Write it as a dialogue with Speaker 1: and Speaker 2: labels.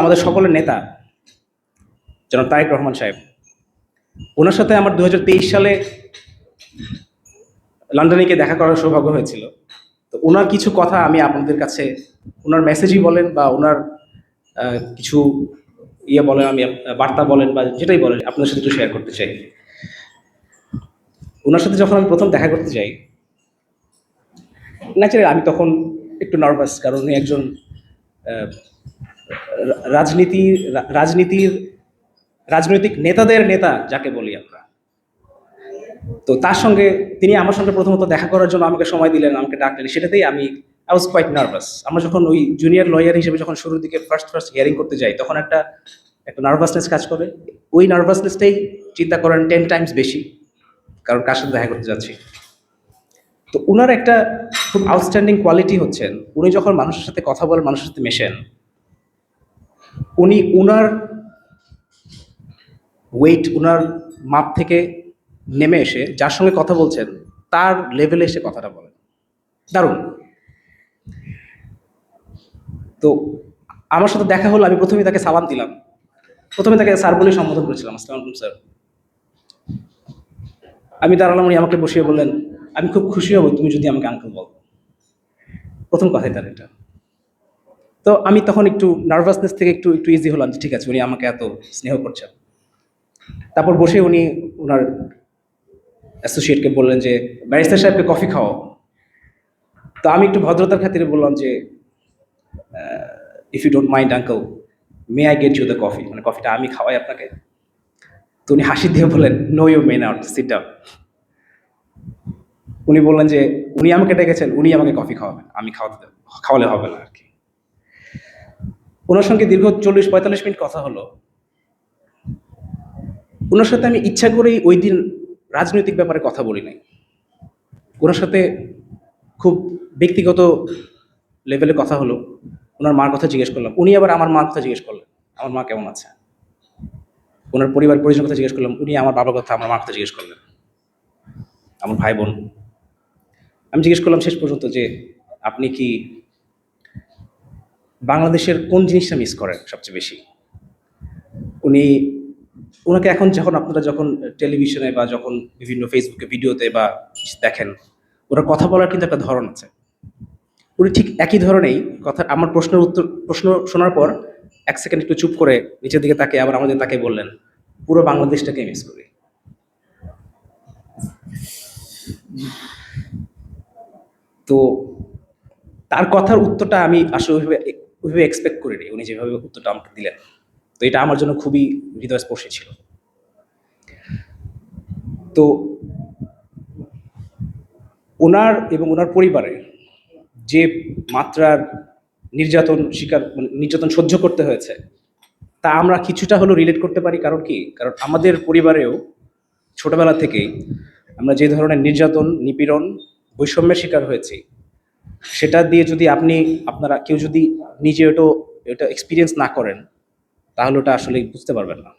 Speaker 1: আমাদের সকলের নেতা, জনাব তারেক রহমান সাহেব। ওনার সাথে আমার দু হাজার তেইশ সালে লন্ডনে গিয়ে দেখা করার সৌভাগ্য হয়েছিল। তো ওনার কিছু কথা আমি আপনাদের কাছে, ওনার মেসেজই বলেন বা ওনার কিছু ইয়ে বলেন, আমি বার্তা বলেন বা যেটাই বলেন, আপনাদের সাথে একটু শেয়ার করতে চাই। ওনার সাথে যখন আমি প্রথম দেখা করতে যাই ন্যাচারালি আমি তখন একটু নার্ভাস কারণ উনি একজন রাজনীতি, রাজনীতির, রাজনৈতিক নেতাদের নেতা যাকে বলি আমরা। তো তার সঙ্গে তিনি আমার সঙ্গে প্রথমত দেখা করার জন্য আমাকে সময় দিলেন, আমাকে ডাকলেন। সেটাতেই আমি আই ওয়াজ কোয়াইট নার্ভাস আমরা যখন ওই জুনিয়র লয়ার হিসেবে যখন শুরুর দিকে ফার্স্ট ফার্স্ট হিয়ারিং করতে যাই, তখন একটা একটা নার্ভাসনেস কাজ করে। ওই নার্ভাসনেসটাই চিন্তা করেন টেন টাইমস বেশি, কারণ কার সাথে দেখা করতে যাচ্ছি। তো উনার একটা খুব আউটস্ট্যান্ডিং কোয়ালিটি হচ্ছেন। উনি যখন মানুষের সাথে কথা বলেন, মানুষের সাথে মেশেন উনি উনার ওয়েট উনার মাপ থেকে নেমে এসে যার সঙ্গে কথা বলছেন, তার লেভেলে এসে কথাটা বলেন। দারুণ। তো আমার সাথে দেখা হলো, আমি প্রথমে তাকে সালাম দিলাম। প্রথমে তাকে স্যার বলে সম্বোধন করেছিলাম, আসসালামু আলাইকুম, স্যার। আমি দাঁড়ালাম, উনি আমাকে বসিয়ে বললেন, আমি খুব খুশি হব, তুমি যদি আমাকে আঙ্কেল বলো। প্রথম কথাই তার এটা। তো আমি তখন একটু নার্ভাসনেস থেকে একটু একটু ইজি হলাম যে ঠিক আছে, উনি আমাকে এত স্নেহ করছেন। তারপর বসে উনি ওনার অ্যাসোসিয়েটকে বললেন যে ব্যারিস্টার সাহেবকে কফি খাওয়াও। তো আমি একটু ভদ্রতার খাতিরে বললাম যে if you don't mind uncle may I get you the coffee মানে কফিটা আমি খাওয়াই আপনাকে। তো উনি হাসি দিয়ে বললেন no you may not sit down উনি বললেন যে, উনি আমাকে ডেকেছেন, উনি আমাকে কফি খাওয়াবেন, আমি খাওয়াতে, খাওয়ালে হবে না আর কি। ওনার সঙ্গে দীর্ঘ চল্লিশ পঁয়তাল্লিশ মিনিট কথা হলো। ওনার সাথে আমি ইচ্ছা করেই ওই দিন রাজনৈতিক ব্যাপারে কথা বলি নাই। ওনার সাথে খুব ব্যক্তিগত লেভেলে কথা হলো। ওনার মার কথা জিজ্ঞেস করলাম। উনি আবার আমার মার কথা জিজ্ঞেস করলেন। আমার মা কেমন আছে? ওনার পরিবার পরিজন কথা জিজ্ঞেস করলাম। উনি আমার বাবার কথা, আমার মার কথা জিজ্ঞেস করলেন। আমার ভাই বোন। আমি জিজ্ঞেস করলাম শেষ পর্যন্ত যে, আপনি কি বাংলাদেশের কোন জিনিসটা মিস করেন সবচেয়ে বেশি? উনি ওনাকে এখন যখন আপনারা যখন টেলিভিশনে বা যখন বিভিন্ন ফেসবুকে ভিডিওতে বা দেখেন ওনার কথা বলার কিন্তু একটা ধরন আছে। উনি ঠিক একই ধরনেই কথা, আমার প্রশ্নের উত্তর, প্রশ্ন শোনার পর এক সেকেন্ড একটু চুপ করে নিচের দিকে তাকে আবার আমাদের তাকে বললেন, পুরো বাংলাদেশটাকে মিস করি। তো তার কথার উত্তরটা আমি আসলে ওইভাবে এক্সপেক্ট করিনি। উনি যেভাবে উত্তরটা আমাকে দিলেন। তো এটা আমার জন্য খুবই হৃদয়স্পর্শী ছিল। তো ওনার এবং ওনার পরিবারে যে মাত্রার নির্যাতন শিকার মানে নির্যাতন সহ্য করতে হয়েছে, তা আমরা কিছুটা হলেও রিলেট করতে পারি। কারণ কি? কারণ আমাদের পরিবারেও ছোটবেলা থেকেই আমরা যে ধরনের নির্যাতন, নিপীড়ন, বৈষম্যের শিকার হয়েছি সেটা দিয়ে যদি আপনি, আপনারা কেউ যদি নিজে ওটা এটা এক্সপিরিয়েন্স না করেন, তাহলে ওটা আসলে বুঝতে পারবেন না।